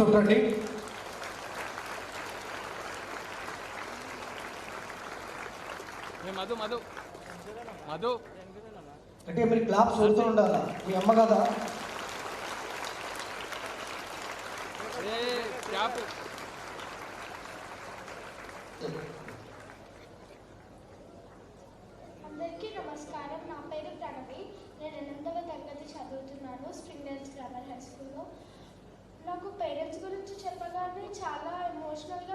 ఏ మధు మధు. మధు. అంటే మీరు క్లాప్స్ కొడుతూ ఉండాలా? మీ అమ్మ కదా. ఏ క్యాప్ అందరికీ నమస్కారం. నా పేరు ప్రణవి. నేను ఎనిమిదవ తరగతి చదువుతున్నాను స్ప్రింగ్ డెల్స్ గ్రామర్ హై స్కూల్లో. నాకు గురించి చెప్పగానే చాలా ఎమోషనల్గా